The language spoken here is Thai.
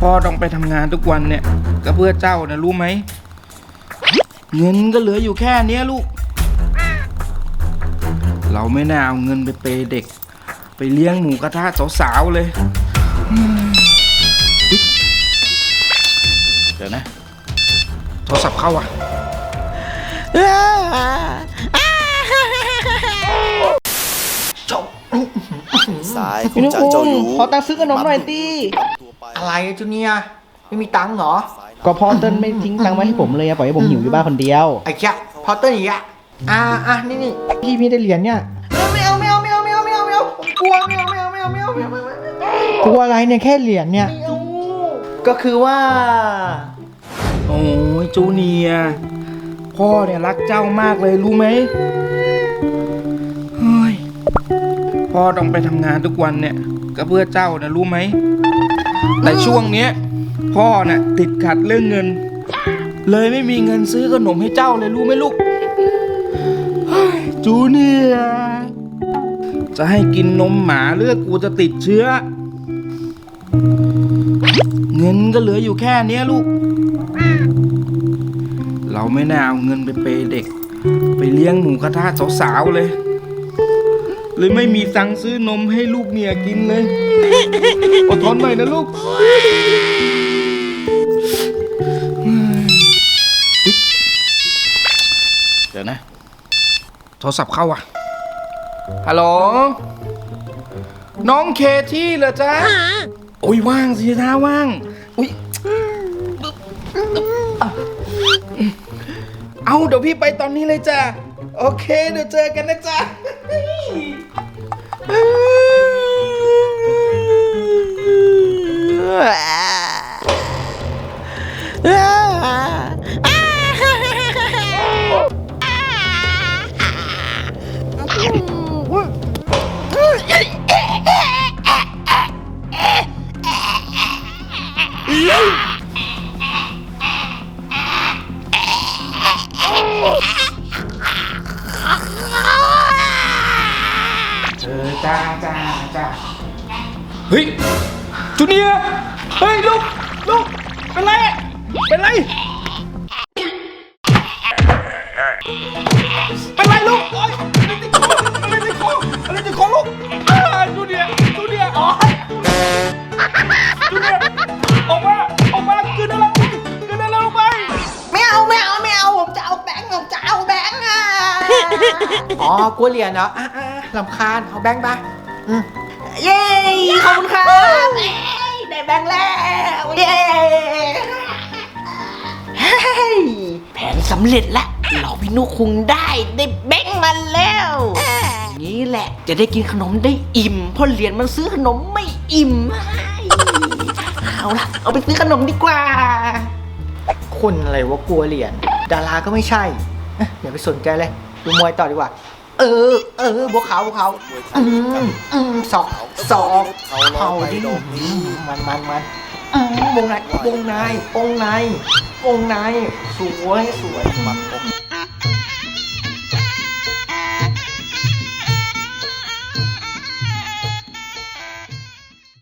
พ่อต้องไปทำงานทุกวันเนี่ยก็เพื่อเจ้านะรู้ไหม เงินก็เหลืออยู่แค่เนี้ยลูก เราไม่น่าเอาเงินไปเปย์เด็ก ไปเลี้ยงหมูกระทะสาวๆเลยอืมเดี๋ยวนะ โทรศัพท์เข้าอะจบสายขอพี่งนุ๊กจ่าเจ้าอยู่ขอตังค์ซื้อขนมหน่อยตี อะไรอะจูเนียร์ไม่มีตังค์เหรอ ก็พ่อเติ้ลไม่ทิ้งตังค์ไว้ให้ผมเลยอะปล่อยให้ผมหิวอยู่บ้านคนเดียว ไอ้แค่พอเตอร์อีกอะอ่าอะนี่นี่พี่ไม่ได้เหรียญเนี่ยไม่เอาไม่เอาไม่เอาไม่เอาไม่เอาไม่เอาผมกลัวไม่เอาไม่เอาไม่เอาไม่เอาไม่เอาไม่เอาไม่เอากลัวอะไรเนี่ยแค่เหรียญเนี่ยก็คือว่า โอ้ยจูเนียร์พ่อเนี่ยรักเจ้ามากเลยรู้ไหมเฮ้ยพ่อต้องไปทำงานทุกวันเนี่ยก็เพื่อเจ้านะรู้ไหม แต่ช่วงเนี้ยพ่อน่ะติดขัดเรื่องเงิน เลยไม่มีเงินซื้อขนมให้เจ้าเลยรู้ไหมลูกจูเนียจะให้กินนมหมาเลือดกูจะติดเชื้อ เงินก็เหลืออยู่แค่เนี้ยลูก เราไม่น่าเอาเงินไปเปย์เด็ก ไปเลี้ยงหมูกระทะสาวๆเลย เลยไม่มีตังค์ซื้อนมให้ลูกเมียกินเลย อดทนหน่อยนะลูกเดี๋ยวนะ โทรศัพท์เข้าอะ ฮัลโหล น้องเคที่เหรอจ๊ะ โอ้ยว่างสิท่าว่าง อุ้ยเอาเดี๋ยวพี่ไปตอนนี้เลยจ้ะ โอเค เดี๋ยวเจอกันนะจ๊ะ เเฮ้ยจูเนียร์เฮ้ยลูกลูกเป็นไรอะเป็นไรเป็นไรลูกโอ๊ยอะไรติดคออะไรติดคออะไรติดคอลูกอ่าจูเนียร์จูเนียร์อ๋อจูเนียร์ออกมาออกมาคืนอะไรคืนอะไรลงไปไม่เอาไม่เอาไม่เอาผมจะเอาแบงค์ผมจะเอาแบงค์อะอ๋อกลัวเหรียญเหรออะอะอะลำคาญเอาแบงค์ไปอืม เย้ขอบคุณครับเอ้ยได้แบงค์แล้วเย้เฮ้ยแผนสำเร็จละเราพี่นุคุงได้ได้แบงค์มันแล้ว นี่แหละจะได้กินขนมได้อิ่มเพราะเหรียญมันซื้อขนมไม่อิ่มเอาละเอาไปซื้อขนมดีกว่า คนอะไรวะกลัวเหรียญดาราก็ไม่ใช่เอ๊ะอย่าไปสนใจเลยดูมวยต่อดีกว่า เออ เออบัวขาวบัวขาวอืมอืมสอกสอกเอาดิอืมมันมันมันอืมวงในวงในวงในวงในสวยสวยมัดอก